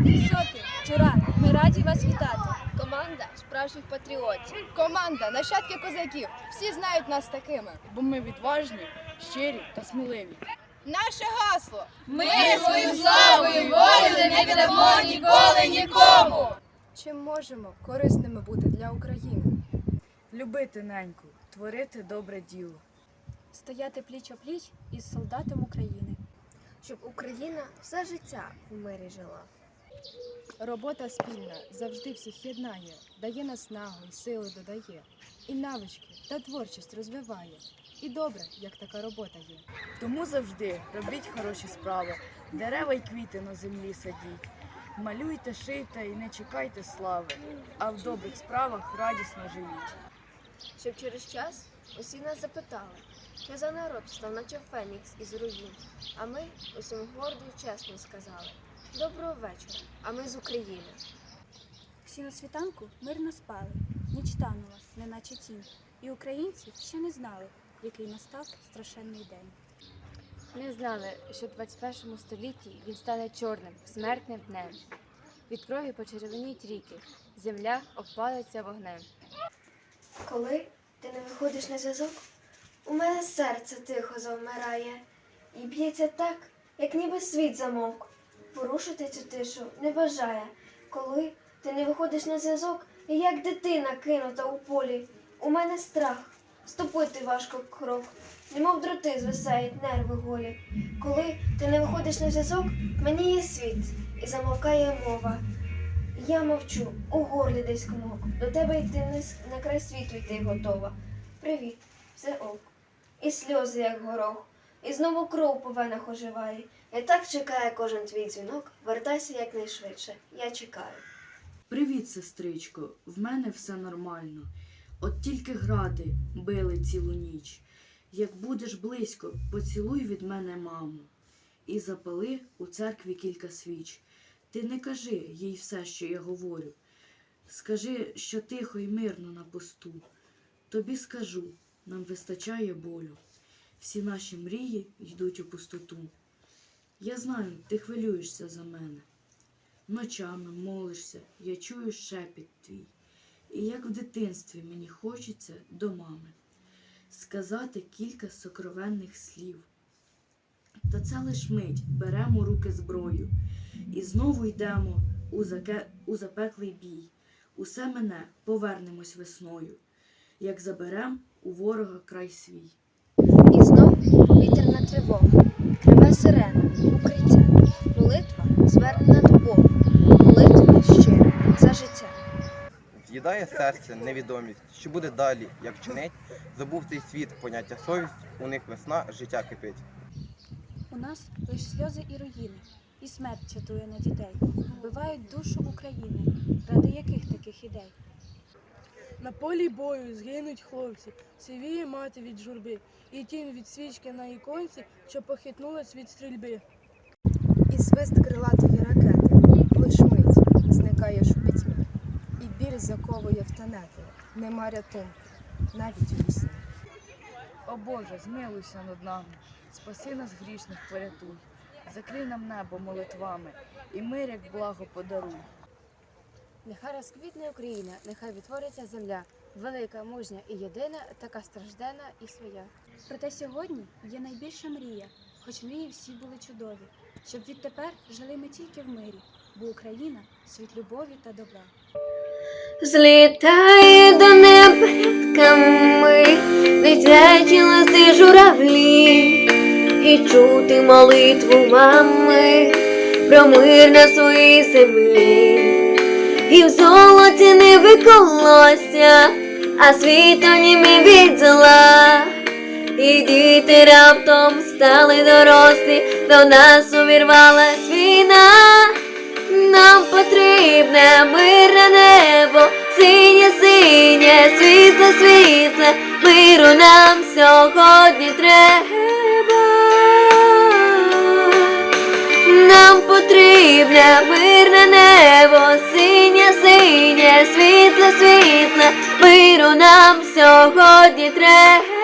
Соки, Чура, ми раді вас вітати. Команда справжніх патріотів. Команда нащадки козаків. Всі знають нас такими, бо ми відважні, щирі та сміливі. Наше гасло Ми свою славу і волю не віддамо ніколи нікому. Чим можемо корисними бути для України? Любити неньку, творити добре діло. Стояти пліч пліч із солдатом України. Щоб Україна все життя в мирі жила. Робота спільна завжди всіх єднає, дає наснагу і сили додає, і навички та творчість розвиває. І добре, як така робота є. Тому завжди робіть хороші справи, дерева й квіти на землі садіть. Малюйте, шийте і не чекайте слави, а в добрих справах радісно живіть. Щоб через час усі нас запитали, що за народ став, наче Фенікс із руїн. А ми усім гордо і чесно сказали. Доброго вечора, а ми з України. Всі на світанку мирно спали, ніч танула, неначе тінь. І українці ще не знали, який настав страшенний день. Не знали, що в 21 столітті він стане чорним, смертним днем. Від крові почервоніють ріки, земля обпалиться вогнем. Коли ти не виходиш на зв'язок, у мене серце тихо завмирає і б'ється так, як ніби світ замовк. Порушити цю тишу не бажає. Коли ти не виходиш на зв'язок, і як дитина кинута у полі. У мене страх, ступити важко крок, немов дроти звисають нерви голі. Коли ти не виходиш на зв'язок, мені є світ, і замовкає мова. Я мовчу, у горлі десь комок. До тебе йти не на край світу йти готова. Привіт, все ок. І сльози, як горох, і знову кров по венах оживає. Я так чекаю кожен твій дзвінок. Вертайся якнайшвидше. Я чекаю. Привіт, сестричко, в мене все нормально. От тільки гради били цілу ніч. Як будеш близько, поцілуй від мене маму. І запали у церкві кілька свіч. Ти не кажи їй все, що я говорю. Скажи, що тихо і мирно на посту. Тобі скажу, нам вистачає болю. Всі наші мрії йдуть у пустоту. Я знаю, ти хвилюєшся за мене. Ночами молишся, я чую шепіт твій. І як в дитинстві мені хочеться до мами сказати кілька сокровенних слів. Та це лиш мить беремо руки зброю і знову йдемо у, заке... у запеклий бій. Усе мене повернемось весною, як заберем у ворога край свій. З'їдає серце невідомість, що буде далі, як чинить, забув цей світ, поняття совість, у них весна, життя кипить. У нас лиш сльози і руїни, і смерть чатує на дітей, вбивають душу України, ради яких таких ідей. На полі бою згинуть хлопці, сивіє мати від журби, і тінь від свічки на іконці, що похитнулась від стрільби. І свист крилатої ракети, лиш мить зникаєш у пітьмі, і біль заковує в тенети, нема рятунку, навіть у вісні. О Боже, змилуйся над нами, спаси нас грішних порятуй, закрий нам небо молитвами, і мир, як благо подаруй. Нехай розквітне Україна, нехай відтвориться земля, велика, мужня і єдина, така страждена і своя. Проте сьогодні є найбільша мрія, хоч мрії всі були чудові, щоб відтепер жили ми тільки в мирі, бо Україна світ любові та добра. Злітає до неба рядками дитячі листи журавлі, і чути молитву мами про мир на своїй землі, і в золоті не виколося, а світ німі від зла. І діти раптом стали дорослі, до нас увірвалась війна. Світле, світле, миру нам сьогодні треба. Нам потрібне мирне небо, синє, синє, світле, світле, миру нам сьогодні треба.